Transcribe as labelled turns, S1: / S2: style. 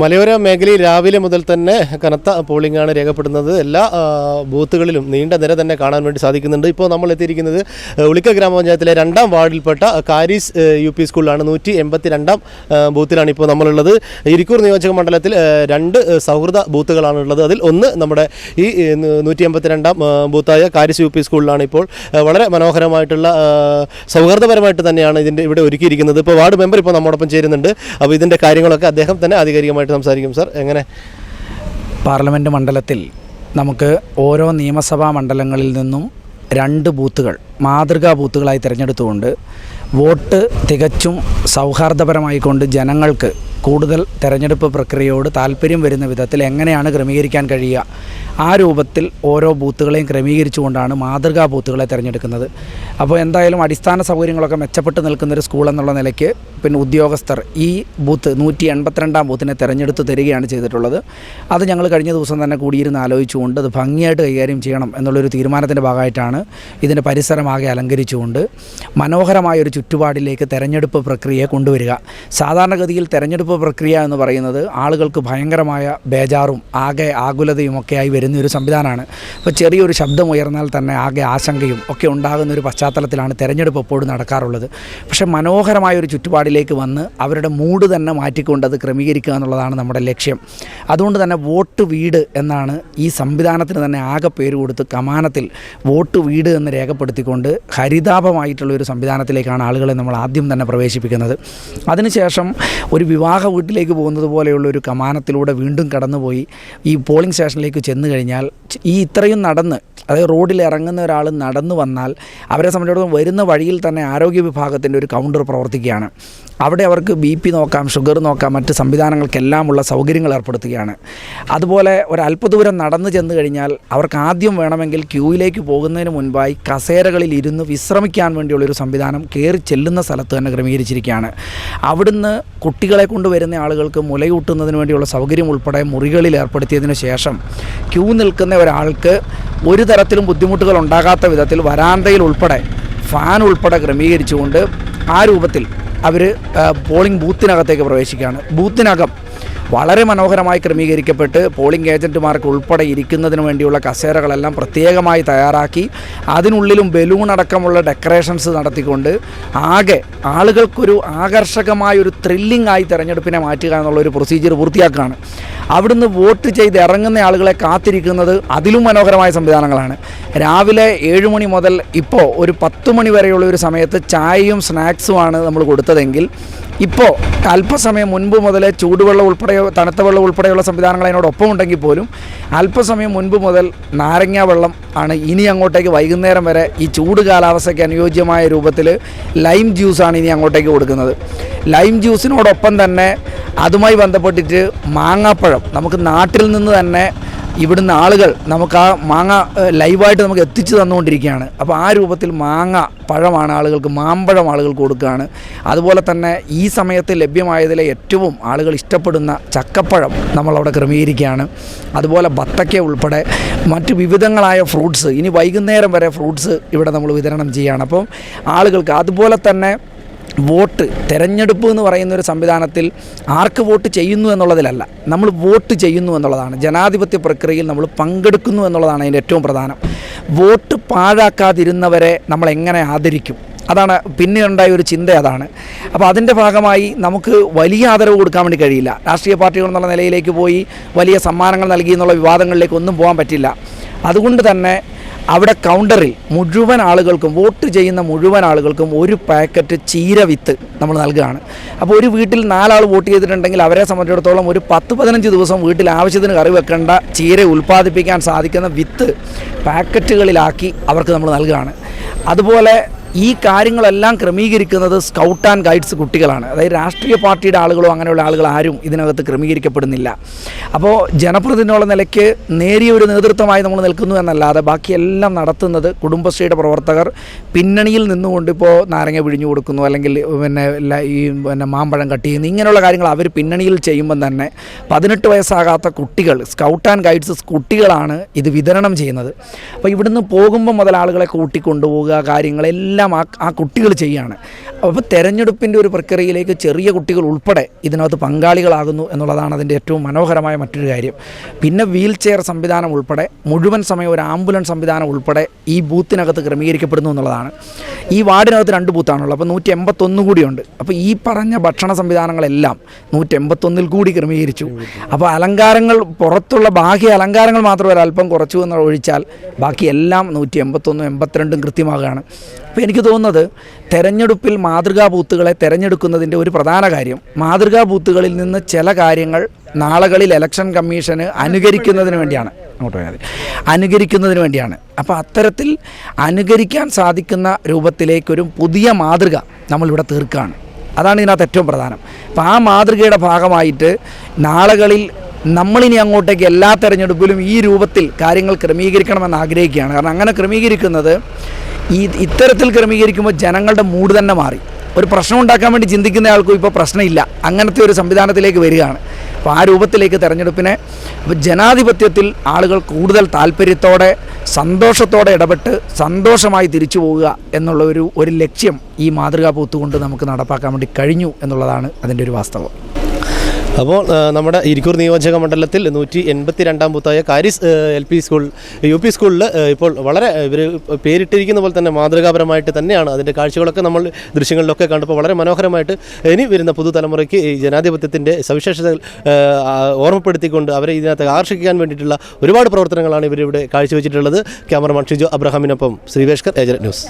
S1: മലയോര മേഖലയിൽ രാവിലെ മുതൽ തന്നെ കനത്ത പോളിംഗ് ആണ് രേഖപ്പെടുന്നത്. എല്ലാ ബൂത്തുകളിലും നീണ്ട നിര തന്നെ കാണാൻ വേണ്ടി സാധിക്കുന്നുണ്ട്. ഇപ്പോൾ നമ്മൾ എത്തിയിരിക്കുന്നത് ഉളിക്ക ഗ്രാമപഞ്ചായത്തിലെ രണ്ടാം വാർഡിൽപ്പെട്ട കാരീസ് യു പി സ്കൂളിലാണ്. നൂറ്റി എൺപത്തി രണ്ടാം ബൂത്തിലാണ് ഇപ്പോൾ നമ്മളുള്ളത്. ഇരിക്കൂർ നിയോജക മണ്ഡലത്തിൽ രണ്ട് സൗഹൃദ ബൂത്തുകളാണുള്ളത്. അതിൽ ഒന്ന് നമ്മുടെ ഈ നൂറ്റി എൺപത്തി രണ്ടാം ബൂത്തായ കാരീസ് യു പി സ്കൂളിലാണ് ഇപ്പോൾ വളരെ മനോഹരമായിട്ടുള്ള സൗഹൃദപരമായിട്ട് തന്നെയാണ് ഇതിന്റെ ഇവിടെ ഒരുക്കിയിരിക്കുന്നത്. ഇപ്പോൾ വാർഡ് മെമ്പർ ഇപ്പോൾ നമ്മോടൊപ്പം ചേരുന്നുണ്ട്. അപ്പോൾ ഇതിന്റെ കാര്യങ്ങളൊക്കെ അദ്ദേഹം തന്നെ ആധികാരികമായിട്ട് സംസാരിക്കും സാർ. എങ്ങനെ?
S2: പാർലമെന്റ് മണ്ഡലത്തിൽ നമുക്ക് ഓരോ നിയമസഭാ മണ്ഡലങ്ങളിൽ നിന്നും രണ്ട് ബൂത്തുകൾ മാതൃകാ ബൂത്തുകളായി തിരഞ്ഞെടുത്തുകൊണ്ട് വോട്ട് തികച്ചും സൗഹാർദ്ദപരമായിക്കൊണ്ട് ജനങ്ങൾക്ക് കൂടുതൽ തെരഞ്ഞെടുപ്പ് പ്രക്രിയയോട് താല്പര്യം വരുന്ന വിധത്തിൽ എങ്ങനെയാണ് ക്രമീകരിക്കാൻ കഴിയുക? ആ രൂപത്തിൽ ഓരോ ബൂത്തുകളെയും ക്രമീകരിച്ചുകൊണ്ടാണ് മാതൃകാ ബൂത്തുകളെ തിരഞ്ഞെടുക്കുന്നത്. അപ്പോൾ എന്തായാലും അടിസ്ഥാന സൗകര്യങ്ങളൊക്കെ മെച്ചപ്പെട്ട് നിൽക്കുന്നൊരു സ്കൂൾ എന്നുള്ള നിലയ്ക്ക് പിന്നെ ഉദ്യോഗസ്ഥർ ഈ ബൂത്ത് നൂറ്റി എൺപത്തിരണ്ടാം ബൂത്തിനെ തിരഞ്ഞെടുത്ത് തരികയാണ് ചെയ്തിട്ടുള്ളത്. അത് ഞങ്ങൾ കഴിഞ്ഞ ദിവസം തന്നെ കൂടിയിരുന്ന് ആലോചിച്ചുകൊണ്ട് അത് ഭംഗിയായിട്ട് കൈകാര്യം ചെയ്യണം എന്നുള്ളൊരു തീരുമാനത്തിന്റെ ഭാഗമായിട്ടാണ് ഇതിന്റെ പരിസരമാകെ അലങ്കരിച്ചുകൊണ്ട് മനോഹരമായ ഒരു ചുറ്റുപാടിലേക്ക് തെരഞ്ഞെടുപ്പ് പ്രക്രിയയെ കൊണ്ടുവരിക. സാധാരണഗതിയിൽ തെരഞ്ഞെടുപ്പ് പ്രക്രിയ എന്ന് പറയുന്നത് ആളുകൾക്ക് ഭയങ്കരമായ ബേജാറും ആകെ ആകുലതയും ഒക്കെ ആയി വരുന്ന ഒരു സംവിധാനമാണ്. ഇപ്പോൾ ചെറിയൊരു ശബ്ദം ഉയർന്നാൽ തന്നെ ആകെ ആശങ്കയും ഒക്കെ ഉണ്ടാകുന്ന ഒരു പശ്ചാത്തലത്തിലാണ് തെരഞ്ഞെടുപ്പ് എപ്പോഴും നടക്കാറുള്ളത്. പക്ഷേ മനോഹരമായ ഒരു ചുറ്റുപാടിലേക്ക് വന്ന് അവരുടെ മൂഡ് തന്നെ മാറ്റിക്കൊണ്ട് അത് ക്രമീകരിക്കുക എന്നുള്ളതാണ് നമ്മുടെ ലക്ഷ്യം. അതുകൊണ്ട് തന്നെ വോട്ട് വീട് എന്നാണ് ഈ സംവിധാനത്തിന് തന്നെ ആകെ പേര് കൊടുത്ത് കമാനത്തിൽ വോട്ട് വീട് എന്ന് രേഖപ്പെടുത്തിക്കൊണ്ട് ഹരിതാപമായിട്ടുള്ള ഒരു സംവിധാനത്തിലേക്കാണ് ആളുകളെ നമ്മൾ ആദ്യം തന്നെ പ്രവേശിപ്പിക്കുന്നത്. അതിനുശേഷം ഒരു വിവാഹ വീട്ടിലേക്ക് പോകുന്നത് പോലെയുള്ള ഒരു കമാനത്തിലൂടെ വീണ്ടും കടന്നുപോയി ഈ പോളിംഗ് സ്റ്റേഷനിലേക്ക് ചെന്ന് കഴിഞ്ഞാൽ ഈ ഇത്രയും നടന്ന് അതായത് റോഡിൽ ഇറങ്ങുന്ന ഒരാൾ നടന്നു വന്നാൽ അവരെ സംബന്ധിച്ചിടത്തോളം വരുന്ന വഴിയിൽ തന്നെ ആരോഗ്യ വിഭാഗത്തിന്റെ ഒരു കൗണ്ടർ പ്രവർത്തിക്കുകയാണ്. അവിടെ അവർക്ക് ബി പി നോക്കാം ഷുഗർ നോക്കാം മറ്റ് സംവിധാനങ്ങൾക്കെല്ലാം ഉള്ള സൗകര്യങ്ങൾ ഏർപ്പെടുത്തുകയാണ്. അതുപോലെ ഒരല്പ ദൂരം നടന്നു ചെന്ന് കഴിഞ്ഞാൽ അവർക്ക് ആദ്യം വേണമെങ്കിൽ ക്യൂവിലേക്ക് പോകുന്നതിന് മുൻപായി കസേരകളിൽ ഇരുന്ന് വിശ്രമിക്കാൻ വേണ്ടിയുള്ളൊരു സംവിധാനം കയറി ചെല്ലുന്ന സ്ഥലത്ത് തന്നെ ക്രമീകരിച്ചിരിക്കുകയാണ്. അവിടുന്ന് കുട്ടികളെ കൊണ്ടുവരുന്ന ആളുകൾക്ക് മുലയൂട്ടുന്നതിന് വേണ്ടിയുള്ള സൗകര്യം ഉൾപ്പെടെ മുറികളിൽ ഏർപ്പെടുത്തിയതിനു ശേഷം ക്യൂ നിൽക്കുന്ന ഒരാൾക്ക് ഒരു തരത്തിലും ബുദ്ധിമുട്ടുകൾ ഉണ്ടാകാത്ത വിധത്തിൽ വരാന്തയിൽ ഉൾപ്പെടെ ഫാൻ ഉൾപ്പെടെ ക്രമീകരിച്ചുകൊണ്ട് ആ രൂപത്തിൽ അവർ പോളിംഗ് ബൂത്തിനകത്തേക്ക് പ്രവേശിക്കുകയാണ്. ബൂത്തിനകം വളരെ മനോഹരമായി ക്രമീകരിക്കപ്പെട്ട് പോളിംഗ് ഏജന്റുമാർക്ക് ഉൾപ്പെടെ ഇരിക്കുന്നതിന് വേണ്ടിയുള്ള കസേരകളെല്ലാം പ്രത്യേകമായി തയ്യാറാക്കി അതിനുള്ളിലും ബലൂൺ അടക്കമുള്ള ഡെക്കറേഷൻസ് നടത്തിക്കൊണ്ട് ആകെ ആളുകൾക്കൊരു ആകർഷകമായ ഒരു ത്രില്ലിംഗ് ആയി തെരഞ്ഞെടുപ്പിനെ മാറ്റുക എന്നുള്ള ഒരു പ്രൊസീജിയർ പൂർത്തിയാക്കുകയാണ്. അവിടുന്ന് വോട്ട് ചെയ്ത് ഇറങ്ങുന്ന ആളുകളെ കാത്തിരിക്കുന്നത് അതിലും മനോഹരമായ സംവിധാനങ്ങളാണ്. രാവിലെ ഏഴ് മണി മുതൽ ഇപ്പോൾ ഒരു പത്ത് മണി വരെയുള്ള ഒരു സമയത്ത് ചായയും സ്നാക്സുമാണ് നമ്മൾ കൊടുത്തതെങ്കിൽ ഇപ്പോൾ അല്പസമയം മുൻപ് മുതലേ ചൂടുവെള്ളം ഉൾപ്പെടെ തണുത്ത വെള്ളം ഉൾപ്പെടെയുള്ള സംവിധാനങ്ങൾ അതിനോടൊപ്പം ഉണ്ടെങ്കിൽ പോലും അല്പസമയം മുൻപ് മുതൽ നാരങ്ങ വെള്ളം ആണ് ഇനി അങ്ങോട്ടേക്ക് വൈകുന്നേരം വരെ ഈ ചൂട് കാലാവസ്ഥയ്ക്ക് അനുയോജ്യമായ രൂപത്തിൽ ലൈം ജ്യൂസാണ് ഇനി അങ്ങോട്ടേക്ക് കൊടുക്കുന്നത്. ലൈം ജ്യൂസിനോടൊപ്പം തന്നെ അതുമായി ബന്ധപ്പെട്ടിട്ട് മാങ്ങാപ്പഴം നമുക്ക് നാട്ടിൽ നിന്ന് തന്നെ ഇവിടുന്ന് ആളുകൾ നമുക്ക് ആ മാങ്ങ ലൈവായിട്ട് നമുക്ക് എത്തിച്ചു തന്നുകൊണ്ടിരിക്കുകയാണ്. അപ്പോൾ ആ രൂപത്തിൽ മാങ്ങ പഴമാണ് ആളുകൾക്ക് മാമ്പഴം ആളുകൾക്ക് കൊടുക്കുകയാണ്. അതുപോലെ തന്നെ ഈ സമയത്ത് ലഭ്യമായതിലെ ഏറ്റവും ആളുകൾ ഇഷ്ടപ്പെടുന്ന ചക്കപ്പഴം നമ്മളവിടെ ക്രമീകരിക്കുകയാണ്. അതുപോലെ ബത്തക്ക ഉൾപ്പെടെ മറ്റ് വിവിധങ്ങളായ ഫ്രൂട്ട്സ് ഇനി വൈകുന്നേരം വരെ ഫ്രൂട്ട്സ് ഇവിടെ നമ്മൾ വിതരണം ചെയ്യുകയാണ്. അപ്പം ആളുകൾക്ക് അതുപോലെ തന്നെ വോട്ട് തെരഞ്ഞെടുപ്പ് എന്ന് പറയുന്ന ഒരു സംവിധാനത്തിൽ ആർക്ക് വോട്ട് ചെയ്യുന്നു എന്നുള്ളതിലല്ല നമ്മൾ വോട്ട് ചെയ്യുന്നു എന്നുള്ളതാണ്. ജനാധിപത്യ പ്രക്രിയയിൽ നമ്മൾ പങ്കെടുക്കുന്നു എന്നുള്ളതാണ് അതിന്റെ ഏറ്റവും പ്രധാനം. വോട്ട് പാഴാക്കാതിരുന്നവരെ നമ്മൾ എങ്ങനെ ആദരിക്കും? അതാണ് പിന്നെ ഉണ്ടായ ഒരു ചിന്ത അതാണ്. അപ്പോൾ അതിന്റെ ഭാഗമായി നമുക്ക് വലിയ ആദരവ് കൊടുക്കാൻ വേണ്ടി കഴിയില്ല. രാഷ്ട്രീയ പാർട്ടികൾ എന്നുള്ള നിലയിലേക്ക് പോയി വലിയ സമ്മാനങ്ങൾ നൽകി എന്നുള്ള വിവാദങ്ങളിലേക്ക് ഒന്നും പോകാൻ പറ്റില്ല. അതുകൊണ്ട് തന്നെ അവിടെ കൗണ്ടറിൽ മുഴുവൻ ആളുകൾക്കും വോട്ട് ചെയ്യുന്ന മുഴുവൻ ആളുകൾക്കും ഒരു പാക്കറ്റ് ചീര വിത്ത് നമ്മൾ നൽകുകയാണ്. അപ്പോൾ ഒരു വീട്ടിൽ നാലാൾ വോട്ട് ചെയ്തിട്ടുണ്ടെങ്കിൽ അവരെ സംബന്ധിച്ചിടത്തോളം ഒരു പത്ത് പതിനഞ്ച് ദിവസം വീട്ടിൽ ആവശ്യത്തിന് കറി വെക്കേണ്ട ചീര ഉൽപ്പാദിപ്പിക്കാൻ സാധിക്കുന്ന വിത്ത് പാക്കറ്റുകളിലാക്കി അവർക്ക് നമ്മൾ നൽകുകയാണ്. അതുപോലെ ഈ കാര്യങ്ങളെല്ലാം ക്രമീകരിക്കുന്നത് സ്കൗട്ട് ആൻഡ് ഗൈഡ്സ് കുട്ടികളാണ്. അതായത് രാഷ്ട്രീയ പാർട്ടിയുടെ ആളുകളോ അങ്ങനെയുള്ള ആളുകൾ ആരും ഇതിനകത്ത് ക്രമീകരിക്കപ്പെടുന്നില്ല. അപ്പോൾ ജനപ്രതിനിധിയുള്ള നിലയ്ക്ക് നേരിയ ഒരു നേതൃത്വമായി നമ്മൾ നിൽക്കുന്നു എന്നല്ലാതെ ബാക്കിയെല്ലാം നടത്തുന്നത് കുടുംബശ്രീയുടെ പ്രവർത്തകർ പിന്നണിയിൽ നിന്നുകൊണ്ട് ഇപ്പോൾ നാരങ്ങ പിഴിഞ്ഞു കൊടുക്കുന്നു അല്ലെങ്കിൽ പിന്നെ ഈ പിന്നെ മാമ്പഴം കട്ട് ചെയ്യുന്നു ഇങ്ങനെയുള്ള കാര്യങ്ങൾ അവർ പിന്നണിയിൽ ചെയ്യുമ്പം തന്നെ പതിനെട്ട് വയസ്സാകാത്ത കുട്ടികൾ സ്കൗട്ട് ആൻഡ് ഗൈഡ്സ് കുട്ടികളാണ് ഇത് വിതരണം ചെയ്യുന്നത്. അപ്പോൾ ഇവിടുന്ന് പോകുമ്പോൾ മുതൽ ആളുകളെ കൂട്ടിക്കൊണ്ടുപോവുക കാര്യങ്ങളെല്ലാം എല്ലാം ആ ആ കുട്ടികൾ ചെയ്യുകയാണ് അപ്പോൾ തെരഞ്ഞെടുപ്പിന്റെ ഒരു പ്രക്രിയയിലേക്ക് ചെറിയ കുട്ടികൾ ഉൾപ്പെടെ ഇതിനകത്ത് പങ്കാളികളാകുന്നു എന്നുള്ളതാണ് അതിന്റെ ഏറ്റവും മനോഹരമായ മറ്റൊരു കാര്യം. പിന്നെ വീൽ ചെയർ സംവിധാനം ഉൾപ്പെടെ മുഴുവൻ സമയം ഒരു ആംബുലൻസ് സംവിധാനം ഉൾപ്പെടെ ഈ ബൂത്തിനകത്ത് ക്രമീകരിക്കപ്പെടുന്നു എന്നുള്ളതാണ്. ഈ വാർഡിനകത്ത് രണ്ട് ബൂത്താണുള്ളത്. അപ്പോൾ നൂറ്റി എൺപത്തൊന്ന് കൂടിയുണ്ട്. അപ്പോൾ ഈ പറഞ്ഞ ഭക്ഷണ സംവിധാനങ്ങളെല്ലാം നൂറ്റി എൺപത്തൊന്നിൽ കൂടി ക്രമീകരിച്ചു. അപ്പോൾ അലങ്കാരങ്ങൾ പുറത്തുള്ള ബാഹ്യ അലങ്കാരങ്ങൾ മാത്രം ഒരല്പം കുറച്ചു എന്ന് ഒഴിച്ചാൽ ബാക്കി എല്ലാം നൂറ്റി എൺപത്തൊന്നും എൺപത്തിരണ്ടും കൃത്യമാകുകയാണ്. അപ്പോൾ എനിക്ക് തോന്നുന്നത് തെരഞ്ഞെടുപ്പിൽ മാതൃകാ ബൂത്തുകളെ തിരഞ്ഞെടുക്കുന്നതിന്റെ ഒരു പ്രധാന കാര്യം മാതൃകാ ബൂത്തുകളിൽ നിന്ന് ചില കാര്യങ്ങൾ നാളുകളിൽ ഇലക്ഷൻ കമ്മീഷന് അനുകരിക്കുന്നതിന് വേണ്ടിയാണ്. അങ്ങോട്ട് അനുകരിക്കുന്നതിന് വേണ്ടിയാണ്. അപ്പോൾ അത്തരത്തിൽ അനുകരിക്കാൻ സാധിക്കുന്ന രൂപത്തിലേക്കൊരു പുതിയ മാതൃക നമ്മളിവിടെ തീർക്കുകയാണ്. അതാണ് ഇതിനകത്ത് ഏറ്റവും പ്രധാനം. അപ്പോൾ ആ മാതൃകയുടെ ഭാഗമായിട്ട് നാളുകളിൽ നമ്മളിനി അങ്ങോട്ടേക്ക് എല്ലാ തെരഞ്ഞെടുപ്പിലും ഈ രൂപത്തിൽ കാര്യങ്ങൾ ക്രമീകരിക്കണമെന്ന് ആഗ്രഹിക്കുകയാണ്. കാരണം അങ്ങനെ ക്രമീകരിക്കുന്നത് ഈ ഇത്തരത്തിൽ ക്രമീകരിക്കുമ്പോൾ ജനങ്ങളുടെ മൂഡ് തന്നെ മാറി. ഒരു പ്രശ്നം ഉണ്ടാക്കാൻ വേണ്ടി ചിന്തിക്കുന്ന ആൾക്കും ഇപ്പോൾ പ്രശ്നമില്ല. അങ്ങനത്തെ ഒരു സംവിധാനത്തിലേക്ക് വരികയാണ്. അപ്പോൾ ആ രൂപത്തിലേക്ക് തെരഞ്ഞെടുപ്പിനെ ജനാധിപത്യത്തിൽ ആളുകൾ കൂടുതൽ താല്പര്യത്തോടെ സന്തോഷത്തോടെ ഇടപെട്ട് സന്തോഷമായി തിരിച്ചു പോവുക എന്നുള്ള ഒരു ഒരു ലക്ഷ്യം ഈ മാതൃകാ പൂത്തുകൊണ്ട് നമുക്ക് നടപ്പാക്കാൻ വേണ്ടി കഴിഞ്ഞു എന്നുള്ളതാണ് അതിന്റെ ഒരു വാസ്തവം.
S1: അപ്പോൾ നമ്മുടെ ഇരിക്കൂർ നിയോജക മണ്ഡലത്തിൽ നൂറ്റി എൺപത്തി രണ്ടാം ബൂത്തായ Karis L P school U P സ്കൂളിൽ ഇപ്പോൾ വളരെ ഇവർ പേരിട്ടിരിക്കുന്ന പോലെ തന്നെ മാതൃകാപരമായിട്ട് തന്നെയാണ്. അതിന്റെ കാഴ്ചകളൊക്കെ നമ്മൾ ദൃശ്യങ്ങളിലൊക്കെ കണ്ടപ്പോൾ വളരെ മനോഹരമായിട്ട് ഇനി വരുന്ന പുതുതലമുറയ്ക്ക് ഈ ജനാധിപത്യത്തിന്റെ സവിശേഷതകൾ ഓർമ്മപ്പെടുത്തിക്കൊണ്ട് അവരെ ഇതിനകത്ത് ആകർഷിക്കാൻ വേണ്ടിയിട്ടുള്ള ഒരുപാട് പ്രവർത്തനങ്ങളാണ് ഇവരിവിടെ കാഴ്ചവെച്ചിട്ടുള്ളത്. ക്യാമറമാൻ ഷിജോ അബ്രഹാമിനൊപ്പം ശ്രീവേഷ്കർ ഏജന്റ് ന്യൂസ്.